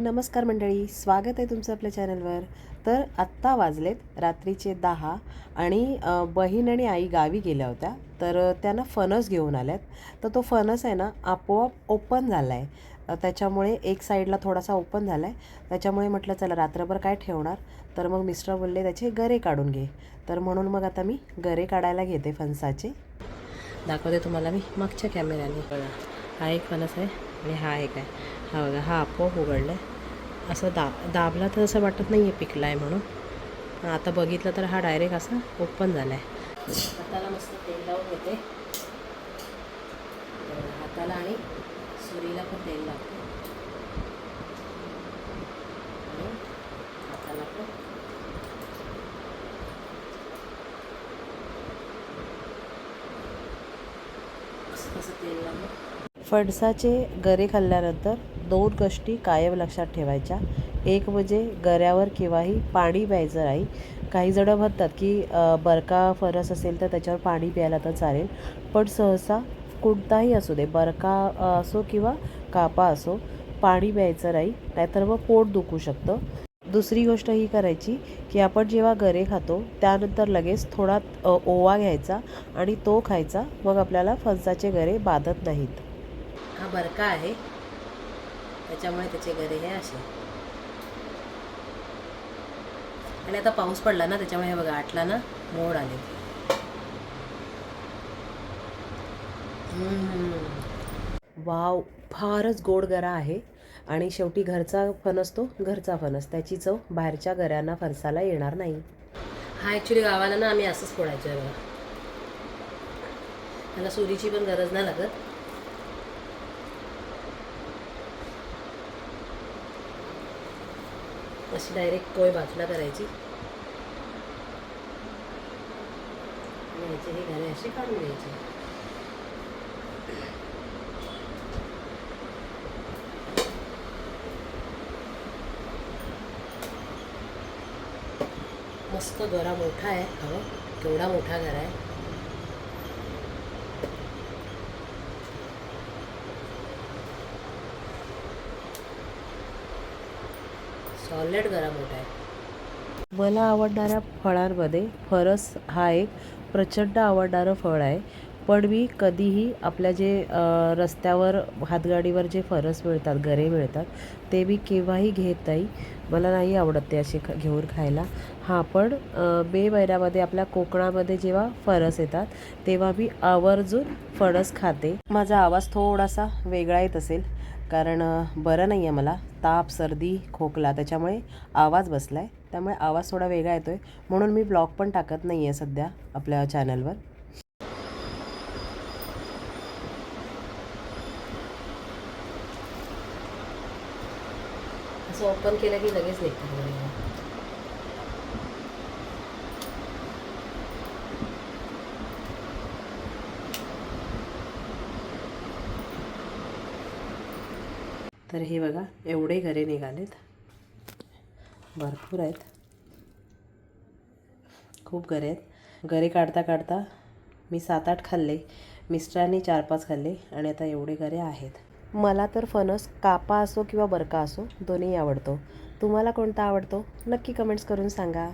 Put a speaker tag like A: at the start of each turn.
A: नमस्कार मंडळी स्वागत आहे तुमचं आपल्या चॅनलवर. तर आत्ता वाजलेत रात्रीचे दहा आणि बहीण आणि आई गावी गेल्या होत्या. तर त्यांना फणस घेऊन आल्यात. तर तो फणस आहे ना आपोआप ओपन झाला आहे त्याच्यामुळे एक साईडला थोडासा ओपन झाला आहे त्याच्यामुळे म्हटलं चला रात्रभर काय ठेवणार? तर मग मिस्टर बोलले त्याचे गरे काढून घे. तर म्हणून मग आता मी गरे काढायला घेते फणसाचे. दाखवते तुम्हाला मी मागच्या कॅमेऱ्याने. हा एक फणस आहे आणि हा एक आहे. हा बघा हा आपोआप उघडला आहे असं दाब दाबला तर असं वाटत नाही आहे पिकला आहे म्हणून. आता बघितलं तर हा डायरेक्ट असा ओपन झाला आहे हाताला मस्त तेल लावून घेते. हाताला आणि सुरीला पण तेल लावते. हाताला पण. असं तेल लावलं फणसाचे गरे खाल्ल्यानंतर दोन गोष्टी कायम लक्षात ठेवायच्या. एक म्हणजे गऱ्यावर केव्हाही पाणी प्यायचं नाही. काही जणं म्हणतात की बरका फरस असेल तर त्याच्यावर पाणी प्यायला तर चालेल. पण सहसा कोणताही असू दे बरका असो किंवा कापा असो पाणी प्यायचं नाही नाहीतर मग पोट दुखू शकतं. दुसरी गोष्ट ही करायची की आपण जेव्हा गरे खातो त्यानंतर लगेच थोडा ओवा घ्यायचा आणि तो खायचा. मग आपल्याला फणसाचे गरे बाधत नाहीत. हा बरका आहे. त्याच्यामुळे त्याचे गरे हे असे. आणि आता पाऊस पडला ना त्याच्यामुळे हे बघा आटला ना मोड आले. वाव फारच गोड गरा आहे. आणि शेवटी घरचा फणस तो घरचा फणस त्याची चव बाहेरच्या गऱ्यांना फणसाला येणार नाही. हा ॲक्च्युली गावाला ना आम्ही असंच फोडायचं आहे बघा. त्याला सुरीची पण गरज नाही लागत. अशी डायरेक्ट कोय बाजूला करायची. आणि याचे हे घाणे असे काढून घ्यायचे. मस्त गरा मोठा आहे. हवं केवढा मोठा घरा आहे. सॉलिड गरम होत आहे. मला आवडणाऱ्या फळांमध्ये फरस हा एक प्रचंड आवडणारं फळ आहे. पण मी कधीही आपल्या जे रस्त्यावर हातगाडीवर जे फरस मिळतात गरे मिळतात ते मी केव्हाही घेत नाही. मला नाही आवडत ते असे ख घेऊन खायला. हां पण मे महिन्यामध्ये आपल्या कोकणामध्ये जेव्हा फरस येतात तेव्हा मी आवर्जून फणस खाते. माझा आवाज थोडासा वेगळा येत असेल. कारण बरं नाही आहे मला. ताप सर्दी खोकला त्याच्यामुळे आवाज बसला आहे त्यामुळे आवाज थोडा वेगळा येतो आहे म्हणून मी ब्लॉग पण टाकत नाही आहे सध्या आपल्या चॅनलवर. असं ओपन केलं की लगेच निघतात तर हे बघा एवढे घरे निघालेत. भरपूर आहेत. खूप घरे आहेत. घरे काढता काढता मी सात आठ खाल्ले. मिस्टरांनी चार पाच खाल्ले आणि आता एवढे घरे आहेत. मला तर फणस कापा असो किंवा बरका असो दोन्ही आवडतो. तुम्हाला कोणता आवडतो? नक्की कमेंट्स करून सांगा.